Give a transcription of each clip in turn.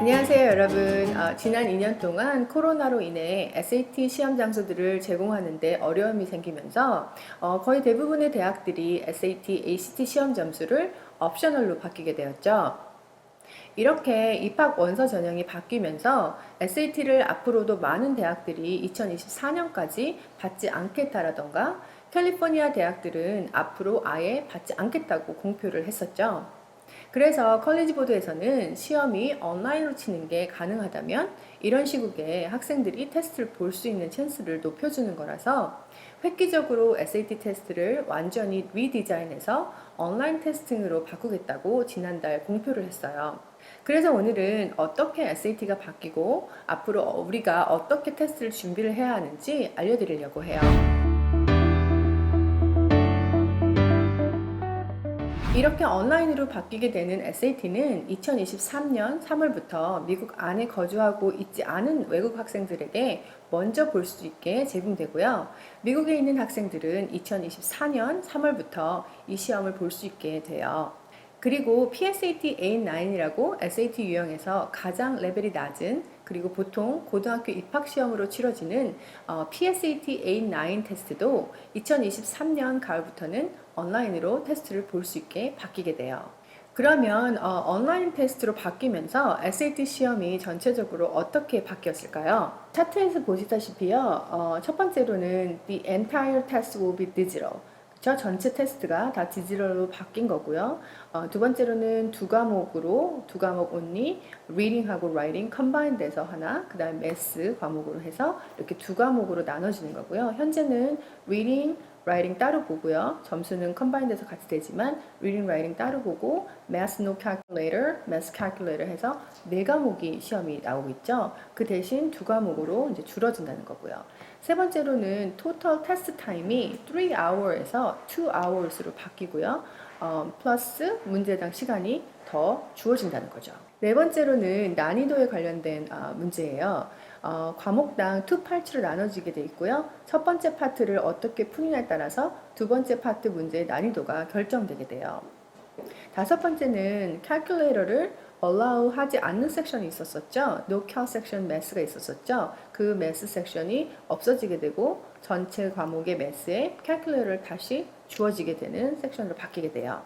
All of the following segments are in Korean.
안녕하세요 여러분 어, 지난 2년 동안 코로나로 인해 SAT 시험 장소들을 제공하는데 어려움이 생기면서 어, 거의 대부분의 대학들이 SAT, ACT 시험 점수를 옵셔널로 바뀌게 되었죠. 이렇게 입학 원서 전형이 바뀌면서 SAT를 앞으로도 많은 대학들이 2024년까지 받지 않겠다라던가 캘리포니아 대학들은 앞으로 아예 받지 않겠다고 공표를 했었죠. 그래서 컬리지 보드에서는 시험이 온라인으로 치는 게 가능하다면 이런 시국에 학생들이 테스트를 볼 수 있는 찬스를 높여주는 거라서 획기적으로 SAT 테스트를 완전히 리디자인해서 온라인 테스팅으로 바꾸겠다고 지난달 공표를 했어요. 그래서 오늘은 어떻게 SAT가 바뀌고 앞으로 우리가 어떻게 테스트를 준비를 해야 하는지 알려드리려고 해요. 이렇게 온라인으로 바뀌게 되는 SAT는 2023년 3월부터 미국 안에 거주하고 있지 않은 외국 학생들에게 먼저 볼 수 있게 제공되고요. 미국에 있는 학생들은 2024년 3월부터 이 시험을 볼 수 있게 돼요. 그리고 PSAT A9이라고 SAT 유형에서 가장 레벨이 낮은 그리고 보통 고등학교 입학 시험으로 치러지는 어, PSAT A9 테스트도 2023년 가을부터는 온라인으로 테스트를 볼 수 있게 바뀌게 돼요. 그러면 어, 온라인 테스트로 바뀌면서 SAT 시험이 전체적으로 어떻게 바뀌었을까요? 차트에서 보시다시피요. 어, 첫 번째로는 the entire test will be digital. 저 전체 테스트가 다 디지털로 바뀐 거고요. 어, 두 번째로는 두 과목으로 두 과목 only, reading하고 writing combine 돼서 하나, 그 다음 math 과목으로 해서 이렇게 두 과목으로 나눠지는 거고요. 현재는 reading, writing 따로 보고요. 점수는 combine 돼서 같이 되지만 reading, writing 따로 보고 math no calculator, math calculator 해서 네 과목이 시험이 나오고 있죠. 그 대신 두 과목으로 이제 줄어든다는 거고요. 세 번째로는 total test time이 3 hour에서 2 hours로 바뀌고요. 어, 플러스 문제당 시간이 더 주어진다는 거죠. 네 번째로는 난이도에 관련된 어, 문제예요. 어, 과목당 2 파트로 나눠지게 돼 있고요. 첫 번째 파트를 어떻게 푸느냐에 따라서 두 번째 파트 문제의 난이도가 결정되게 돼요. 다섯 번째는 calculator를 allow 하지 않는 섹션이 있었었죠. no cal section math가 있었었죠. 그 math 섹션이 없어지게 되고 전체 과목의 math에 calculator를 다시 주어지게 되는 섹션으로 바뀌게 돼요.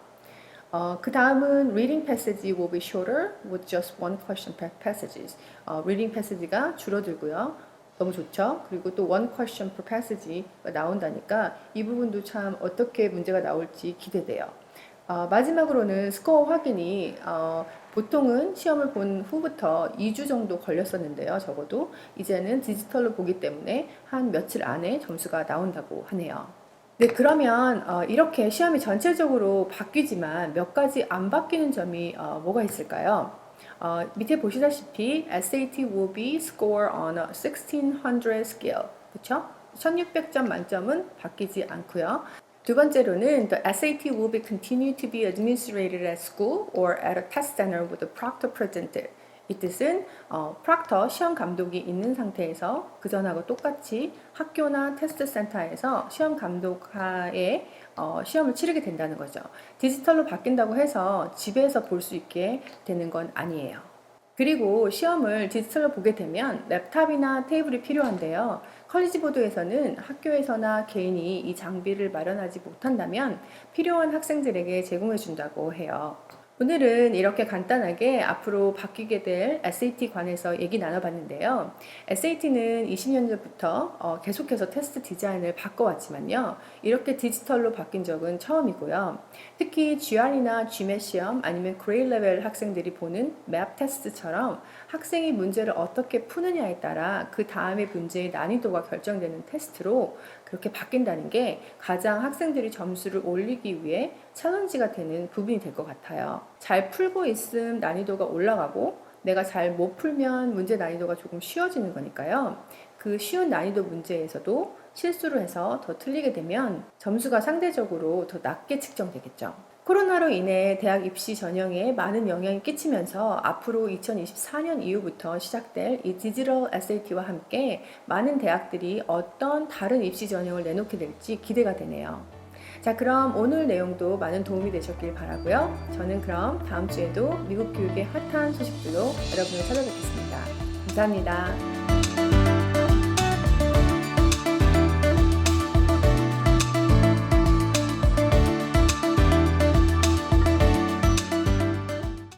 어, 그 다음은 reading passage will be shorter with just one question per passages. 어, reading passage가 줄어들고요. 너무 좋죠. 그리고 또 one question per passage가 나온다니까 이 부분도 참 어떻게 문제가 나올지 기대돼요. 어, 마지막으로는 스코어 확인이 어, 보통은 시험을 본 후부터 2주 정도 걸렸었는데요. 적어도 이제는 디지털로 보기 때문에 한 며칠 안에 점수가 나온다고 하네요. 네, 그러면 어, 이렇게 시험이 전체적으로 바뀌지만 몇 가지 안 바뀌는 점이 어, 뭐가 있을까요? 어, 밑에 보시다시피 SAT will be score on a 1600 scale. 그렇죠? 1600점 만점은 바뀌지 않고요. 두 번째로는 the SAT will be continue to be administrated at school or at a test center with a proctor presented. 이 뜻은 어, 프락터 시험 감독이 있는 상태에서 그 전하고 똑같이 학교나 테스트 센터에서 시험 감독하에 어, 시험을 치르게 된다는 거죠. 디지털로 바뀐다고 해서 집에서 볼 수 있게 되는 건 아니에요. 그리고 시험을 디지털로 보게 되면 랩탑이나 테이블이 필요한데요. 컬리지 보드에서는 학교에서나 개인이 이 장비를 마련하지 못한다면 필요한 학생들에게 제공해 준다고 해요. 오늘은 이렇게 간단하게 앞으로 바뀌게 될 SAT 관해서 얘기 나눠봤는데요. SAT는 20년 전부터 어, 계속해서 테스트 디자인을 바꿔왔지만요. 이렇게 디지털로 바뀐 적은 처음이고요. 특히 GR이나 GMAT 시험 아니면 그레이 레벨 학생들이 보는 맵 테스트처럼 학생이 문제를 어떻게 푸느냐에 따라 그 다음의 문제의 난이도가 결정되는 테스트로 그렇게 바뀐다는 게 가장 학생들이 점수를 올리기 위해 챌린지가 되는 부분이 될 것 같아요. 잘 풀고 있음 난이도가 올라가고 내가 잘 못 풀면 문제 난이도가 조금 쉬워지는 거니까요. 그 쉬운 난이도 문제에서도 실수를 해서 더 틀리게 되면 점수가 상대적으로 더 낮게 측정되겠죠. 코로나로 인해 대학 입시 전형에 많은 영향이 끼치면서 앞으로 2024년 이후부터 시작될 이 디지털 SAT와 함께 많은 대학들이 어떤 다른 입시 전형을 내놓게 될지 기대가 되네요. 자, 그럼 오늘 내용도 많은 도움이 되셨길 바라고요. 저는 그럼 다음 주에도 미국 교육의 핫한 소식들로 여러분을 찾아뵙겠습니다. 감사합니다.